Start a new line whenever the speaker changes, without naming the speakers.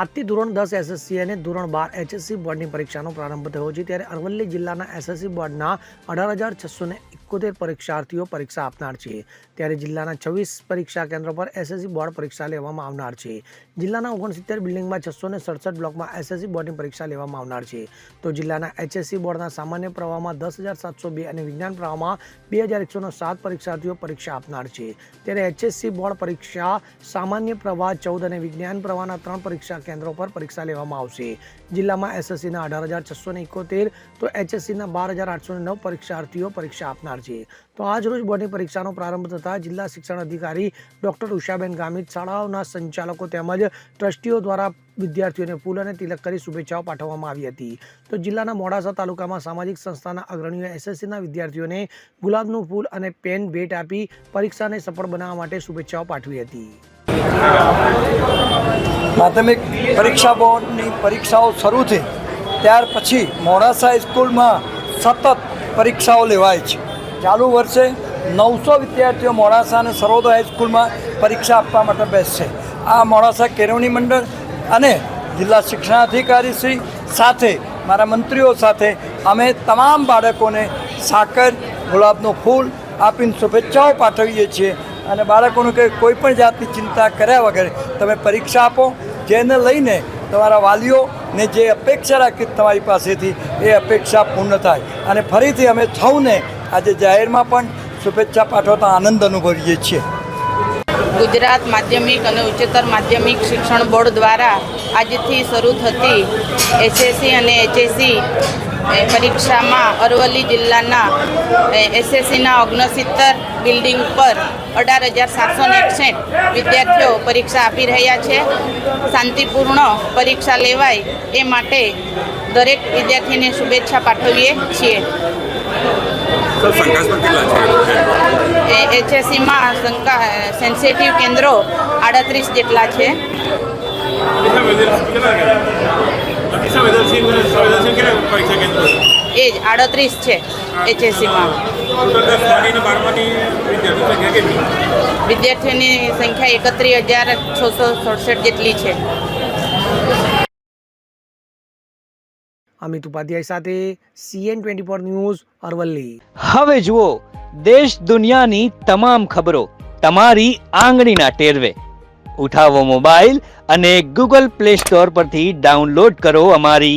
આજથી ધોરણ દસ એસએસસી અને ધોરણ બાર એચએસસી બોર્ડની પરીક્ષાનો પ્રારંભ થયો છે ત્યારે અરવલ્લી જિલ્લાના એસએસસી બોર્ડના અઢાર હજાર છસો ને એકોતેર પરીક્ષાર્થીઓ પરીક્ષા આપનાર છે ત્યારે જિલ્લાના છવ્વીસ પરીક્ષા કેન્દ્રો પર એસએસસી બોર્ડ પરીક્ષા લેવામાં આવનાર છે જિલ્લાના ઓગણસિત્તેર બિલ્ડિંગમાં છસો ને સડસઠ બ્લોકમાં એસએસસી બોર્ડની પરીક્ષા લેવામાં આવનાર છે તો જિલ્લાના એચએસસી બોર્ડના સામાન્ય પ્રવાહમાં દસ હજાર સાતસો બે અને વિજ્ઞાન પ્રવાહમાં બે હજાર એકસો સાત પરીક્ષાર્થીઓ પરીક્ષા આપનાર છે ત્યારે એચએસસી બોર્ડ પરીક્ષા સામાન્ય પ્રવાહ ચૌદ અને વિજ્ઞાન પ્રવાહના ત્રણ પરીક્ષા કેન્દ્રો પર પરીક્ષા લેવામાં આવશે જિલ્લામાં એસએસસીના અઢાર હજાર છસો ને એકોતેર તો એચએસસીના બાર હજાર આઠસો નવ પરીક્ષાર્થીઓ પરીક્ષા આપનાર છે તો આજ રોજ બોર્ડની પરીક્ષાનો પ્રારંભ થતાં જિલ્લા શિક્ષણ અધિકારી ડૉક્ટર ઉષાબેન ગામિત શાળાઓના સંચાલકો તેમજ ટ્રસ્ટીઓ દ્વારા વિદ્યાર્થીઓને ફૂલ અને તિલક કરી શુભેચ્છાઓ પાઠવવામાં આવી હતી તો જિલ્લાના મોડાસા તાલુકામાં સામાજિક સંસ્થાના અગ્રણીઓ એસએસસીના વિદ્યાર્થીઓને ગુલાબનું ફૂલ અને પેન ભેટ આપી પરીક્ષાને સફળ બનાવવા માટે શુભેચ્છાઓ પાઠવી હતી
પ્રાથમિક પરીક્ષા બોર્ડની પરીક્ષાઓ શરૂ થઈ ત્યાર પછી મોડાસા સ્કૂલમાં સતત પરીક્ષાઓ લેવાય છે ચાલુ વર્ષે નવસો વિદ્યાર્થીઓ મોડાસા અને સરોદા હાઈસ્કૂલમાં પરીક્ષા આપવા માટે બેસશે આ મોડાસા કેળવણી મંડળ અને જિલ્લા શિક્ષણાધિકારી શ્રી સાથે મારા મંત્રીઓ સાથે અમે તમામ બાળકોને સાકર ગુલાબનું ફૂલ આપીને શુભેચ્છાઓ પાઠવીએ છીએ અને બાળકોનું કે કોઈ પણ જાતની ચિંતા કર્યા વગર તમે પરીક્ષા આપો જેને લઈને તમારા વાલીઓને જે અપેક્ષા રાખી તમારી પાસેથી એ અપેક્ષા પૂર્ણ થાય અને ફરીથી અમે સૌને આજે જાહેરમાં પણ શુભેચ્છા પાઠવતા આનંદ અનુભવીએ છીએ
ગુજરાત માધ્યમિક અને ઉચ્ચતર માધ્યમિક શિક્ષણ બોર્ડ દ્વારા આજથી શરૂ થતી એસએસસી અને એચએસસી પરીક્ષામાં અરવલ્લી જિલ્લાના એસએસસીના ઓગણસિત્તર બિલ્ડિંગ પર અઢાર હજાર સાતસો એકસઠ વિદ્યાર્થીઓ પરીક્ષા આપી રહ્યા છે શાંતિપૂર્ણ પરીક્ષા લેવાય એ માટે દરેક વિદ્યાર્થીને શુભેચ્છા પાઠવીએ છીએ એચએસસીમાં શંકા સેન્સિટિવ કેન્દ્રો આડત્રીસ જેટલા છે આડત્રીસ છે એચએસસીમાં વિદ્યાર્થીઓની સંખ્યા એકત્રીસ હજાર છસો સડસઠ જેટલી છે
અમિત ઉપાધ્યાય સાથે CN twenty four news Aravalli
હવે જુઓ દેશ દુનિયાની તમામ ખબરો તમારી આંગળીના ટેરવે ઉઠાવો મોબાઈલ અને ગૂગલ પ્લે સ્ટોર પરથી ડાઉનલોડ કરો અમારી